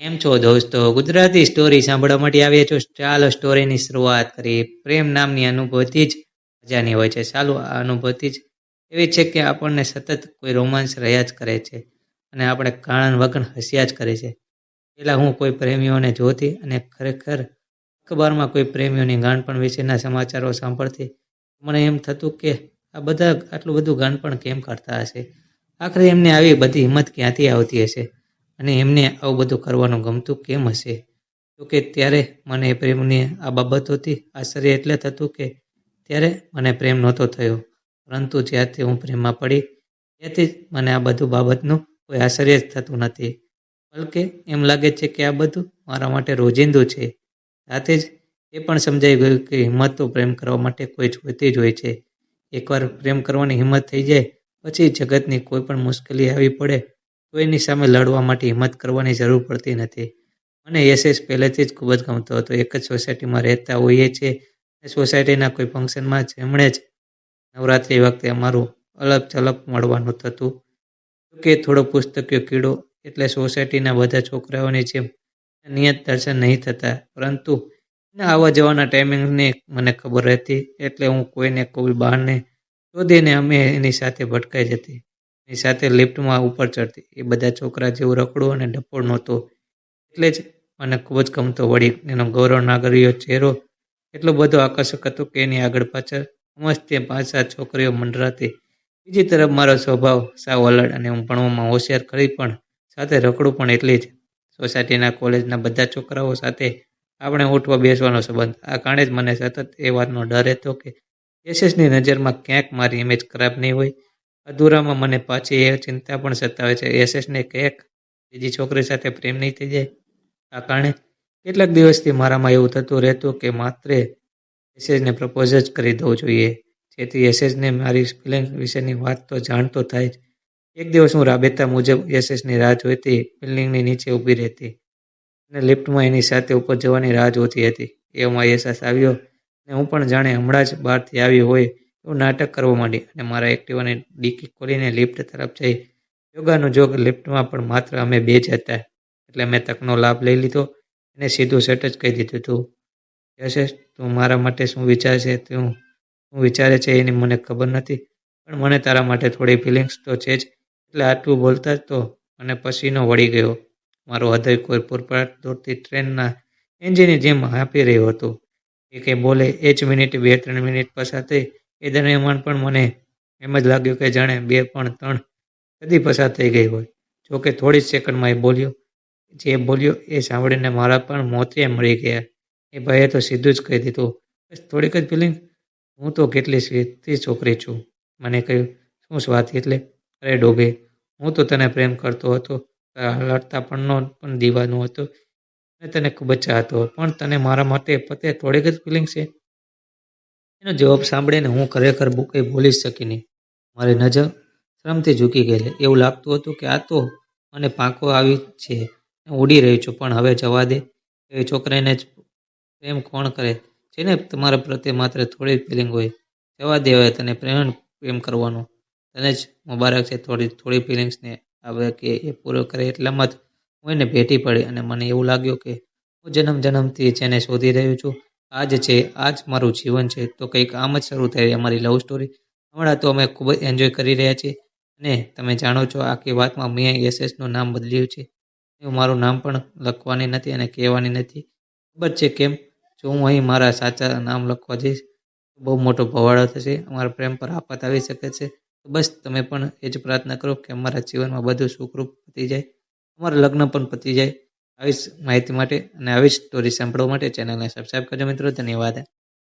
કેમ છો દોસ્તો? ગુજરાતી સ્ટોરી સાંભળવા માટે આવ્યા છો. ચાલો સ્ટોરીની શરૂઆત કરીએ. પ્રેમ નામની અનુભૂતિ જ મજાની હોય છે. ચાલો આ અનુભૂતિ જ એવી છે કે આપણને સતત કોઈ રોમાંસ રહ્યા જ કરે છે અને આપણે કારણ વગણ હસ્યા જ કરે છે. પહેલાં હું કોઈ પ્રેમીઓને જોતી અને ખરેખર અખબારમાં કોઈ પ્રેમીઓની ગાંડપણ વિશેના સમાચારો સાંભળતી, મને એમ થતું કે આ બધા, આટલું બધું ગાંડપણ કેમ કરતા હશે? આખરે એમને આવી બધી હિંમત ક્યાંથી આવતી હશે? અને એમને આવું બધું કરવાનું ગમતું કેમ હશે? તો કે ત્યારે મને પ્રેમની આ બાબતોથી આશ્ચર્ય એટલે થતું કે ત્યારે મને પ્રેમ નહોતો થયો. પરંતુ જ્યારથી હું પ્રેમમાં પડી ત્યાંથી જ મને આ બધું બાબતનું કોઈ આશ્ચર્ય જ થતું નથી. બલકે એમ લાગે છે કે આ બધું મારા માટે રોજિંદું છે. સાથે જ એ પણ સમજાઈ ગયું કે હિંમત તો પ્રેમ કરવા માટે કોઈ જોઈતી જ હોય છે. એકવાર પ્રેમ કરવાની હિંમત થઈ જાય, પછી જગતની કોઈ પણ મુશ્કેલી આવી પડે તો એની સામે લડવા માટે હિંમત કરવાની જરૂર પડતી નથી. મને એસએસ પહેલેથી જ ખૂબ જ ગમતો હતો. એક જ સોસાયટીમાં રહેતા હોઈએ છીએ. સોસાયટીના કોઈ ફંક્શનમાં જેમણે જ નવરાત્રિ વખતે અમારું અલગ ઝલક મળવાનું થતું. કે થોડો પુસ્તકીય કીડો એટલે સોસાયટીના બધા છોકરાઓની જેમ નિયત દર્શન નહીં થતા. પરંતુ એના આવવા જવાના ટાઈમિંગની મને ખબર રહેતી એટલે હું કોઈને કોઈ બહારને શોધીને અમે એની સાથે ભટકાઈ જતી. એની સાથે લિફ્ટમાં ઉપર ચડતી. એ બધા છોકરા જેવું રખડું અને ડફોળ નહોતો. એટલે જ મને ખૂબ જ ગમતો વળી એનો ગૌરવ નાગરીયો ચહેરો એટલો બધો આકર્ષક હતો કે એની આગળ પાછળ મસ્ત પાંચ સાત છોકરીઓ મંડરાતી. બીજી તરફ મારો સ્વભાવ સાવ અલર્ટ અને હું ભણવામાં હોશિયાર ખરી પણ સાથે રખડું પણ એટલી જ. સોસાયટીના કોલેજના બધા છોકરાઓ સાથે આપણે ઉઠવા બેસવાનો સંબંધ. આ કારણે જ મને સતત એ વાતનો ડર રહેતો કે યશસ્ની નજરમાં ક્યાંક મારી ઇમેજ ખરાબ નહીં હોય. અધૂરામાં મને પાછી એ ચિંતા પણ સતાવે છે. એસએસને કેક બીજી છોકરી સાથે પ્રેમ નહીં થઈ જાય. આ કારણે કેટલાક દિવસથી મારામાં એવું થતું રહેતું કે માત્ર એસએસને પ્રપોઝ જ કરી દઉં જોઈએ જેથી એસએસને મારી ફિલિંગ વિશેની વાત તો જાણતો થાય જ. એક દિવસ હું રાબેતા મુજબ એસએસની રાહ જોઈતી, બિલ્ડિંગની નીચે ઊભી રહેતી અને લિફ્ટમાં એની સાથે ઉપર જવાની રાહ જોતી હતી. એવામાં અહેસાસ આવ્યો અને હું પણ જાણે હમણાં જ બહારથી આવી હોય એવું નાટક કરવા માંડી. અને મારા એક્ટિવાની ડીકી ખોલીને લિફ્ટ તરફ જઈ. યોગાનો જોગ લિફ્ટમાં પણ માત્ર અમે બે જ હતા. એટલે મેં તકનો લાભ લઈ લીધો અને સીધું સેટ જ કહી દીધું તું. યશેષ તું મારા માટે શું વિચારે છે? તું શું વિચારે છે એની મને ખબર નથી. પણ મને તારા માટે થોડી ફિલિંગ્સ તો છે જ. એટલે આટલું બોલતા જ તો મને પસીનો વળી ગયો. મારો હૃદય કોઈ પૂરપાટ દોડતી ટ્રેનના એન્જિનની જેમ હાંપી રહ્યું હતું. એ કંઈ બોલે એ જ મિનિટ, બે ત્રણ મિનિટ પસાર થઈ. એ દરમિયાન પણ મને એમ જ લાગ્યું કે જાણે બે પણ ત્રણ સદી પસાર થઈ ગઈ હોય. જોકે થોડી જ સેકન્ડમાં એ બોલ્યો. જે બોલ્યો એ સાંભળીને મારા પણ મોતિયા મળી ગયા. એ ભાઈએ તો સીધું જ કહી દીધું. બસ થોડીક જ ફિલિંગ હું તો કેટલી સ્વીતી છોકરી છું. મને કહ્યું, શું સ્વાત એટલે? અરે ડોબે, હું તો તને પ્રેમ કરતો હતો. લડતા પણનો પણ દીવાનો હતો. અને તને ખૂબ જ ચાહતો પણ તને મારા માટે પતે થોડીક જ ફિલિંગ છે? એનો જવાબ સાંભળીને હું ખરેખર કંઈ બોલી શકી નહીં. મારી નજર શ્રમથી ઝૂકી ગયેલી એવું લાગતું હતું કે આ તો મને પાંખો આવી છે. ઉડી રહી છું, પણ હવે જવા દે. એ છોકરાને જ પ્રેમ કોણ કરે? જેને તમારા પ્રત્યે માત્ર થોડી ફિલિંગ હોય. જવા દે હવે તને પ્રેમ પ્રેમ કરવાનો. તને જ મુબારક છે થોડી થોડી ફિલિંગ્સને આવે કે એ પૂરો કરે એટલામાં જ હું એને ભેટી પડી અને મને એવું લાગ્યું કે હું જન્મ જન્મથી જેને શોધી રહ્યો છું. આ જ છે આ જ મારું જીવન છે, તો કંઈક આમ જ શરૂ થઈ અમારી લવ સ્ટોરી હમણાં તો અમે ખૂબ જ એન્જોય કરી રહ્યા છીએ. અને તમે જાણો છો, આખી વાતમાં મેં એસએસનું નામ બદલ્યું છે. હું મારું નામ પણ લખવાની નથી અને કહેવાની નથી. ખબર છે કેમ? જો હું અહીં મારા સાચા નામ લખવા જઈશ બહુ મોટો ભવાડો થશે, અમારા પ્રેમ પર આફત આવી શકે છે. તો બસ, તમે પણ એ જ પ્રાર્થના કરો કે અમારા જીવનમાં બધું સુખરૂપ પતી જાય. અમારા લગ્ન પણ પતી જાય. આવી જ માહિતી માટે અને આવી જ સ્ટોરી સાંભળવા માટે. ચેનલને સબસ્ક્રાઈબ કરજો મિત્રો. ધન્યવાદ.